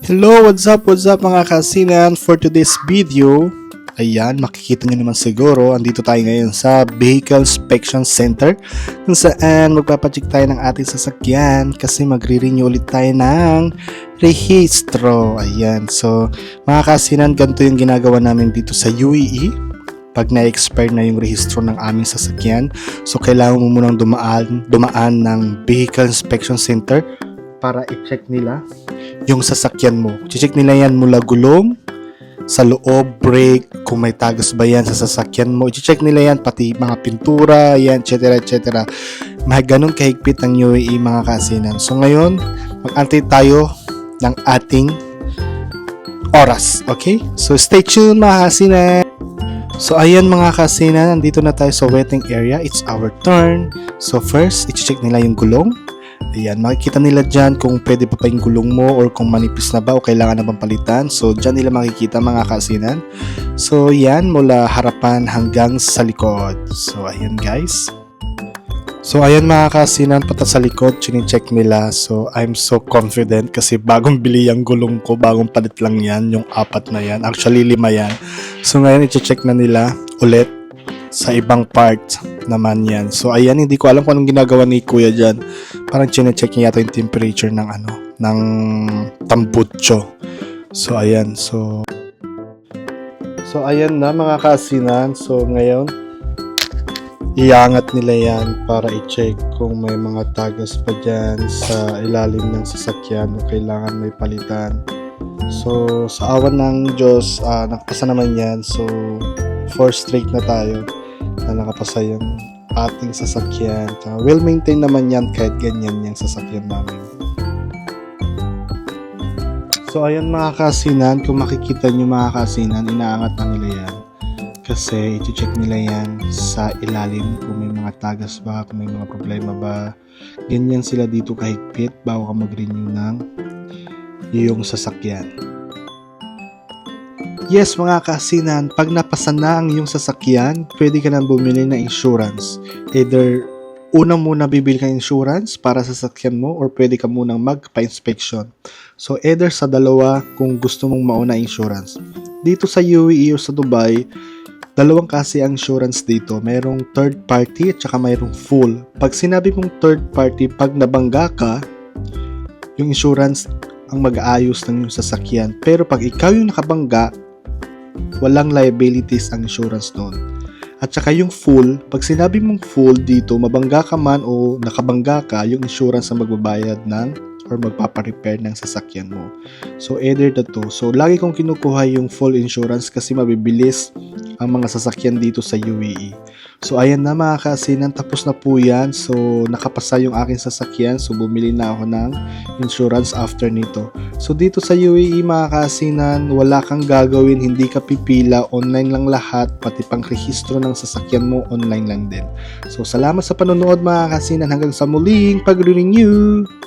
Hello, what's up, what's up mga kasinan? For today's video, ayan, makikita nyo naman siguro, andito tayo ngayon sa Vehicle Inspection Center kung saan magpapacheck tayo ng ating sasakyan kasi magre-renew ulit tayo ng rehistro. Ayan, so mga kasinan, ganito yung ginagawa namin dito sa UAE pag na-expire na yung rehistro ng aming sasakyan. So kailangan mo munang dumaan, dumaan ng Vehicle Inspection Center para i-check nila yung sasakyan mo. Check nila yan mula gulong, sa loob, brake, kung may tagas ba yan sa sasakyan mo. I-check nila yan, pati mga pintura, yan, etc. etc. May ganun kahigpit ang UAE mga kasinan. So ngayon, mag-antay tayo ng ating oras. Okay? So stay tuned mga kasinan. So ayan mga kasinan, nandito na tayo sa waiting area. It's our turn. So first, i-check nila yung gulong. Ayan, makikita nila dyan kung pwede pa pa yung gulong mo or kung manipis na ba o kailangan na bang palitan. So, dyan nila makikita mga kasinan. So, yan, mula harapan hanggang sa likod. So, ayan guys. So, ayan mga kasinan, pata sa likod, chine-check nila. So, I'm so confident kasi bagong bili yung gulong ko, bagong palit lang yan, yung apat na yan. Actually, lima yan. So, ngayon, i-check na nila ulit sa ibang part naman yan. So, ayan, hindi ko alam kung anong ginagawa ni Kuya dyan. Parang chine-check niya yata yung temperature ng ano, ng tambutso. So, ayan. So, so ayan na mga kasinan. So, ngayon, iangat nila yan para i-check kung may mga tagas pa dyan sa ilalim ng sasakyan o kailangan may palitan. So, sa awan ng Diyos, ah, nakapasa naman yan. So, four straight na tayo na nakapasa yung ating sasakyan. Tsaka well maintained naman yan kahit ganyan yung sasakyan namin. So ayun mga kasinan, kung makikita nyo mga kasinan, inaangat na nila yan. Kasi i-check nila yan sa ilalim kung may mga tagas ba, kung may mga problema ba. Ganyan sila dito kahigpit bago ka mag-renew ng iyong sasakyan. Yes mga kasinan, pag napasa na ang iyong sasakyan, pwede ka nang bumili ng insurance. Either una muna bibili ka insurance para sa sasakyan mo or pwede ka munang magpa-inspection. So either sa dalawa kung gusto mong mauna insurance. Dito sa UAE or sa Dubai, dalawang kasi ang insurance dito. Merong third party at saka mayroong full. Pag sinabi mong third party, pag nabangga ka, yung insurance ang mag-aayos ng yung sasakyan. Pero pag ikaw yung nakabangga, walang liabilities ang insurance doon. At saka yung full, pag sinabi mong full dito, mabangga ka man o nakabangga ka, yung insurance ang magbabayad ng or magpaparepair ng sasakyan mo. So either the two. So lagi kong kinukuha yung full insurance kasi mabibilis ang mga sasakyan dito sa UAE. So ayan na mga kasinan, tapos na po yan. So nakapasa yung aking sasakyan. So bumili na ako ng insurance after nito. So dito sa UAE mga kasinan, wala kang gagawin, hindi ka pipila, online lang lahat, pati pang rehistro ng sasakyan mo, online lang din. So salamat sa panonood mga kasinan, hanggang sa muling pag-renew!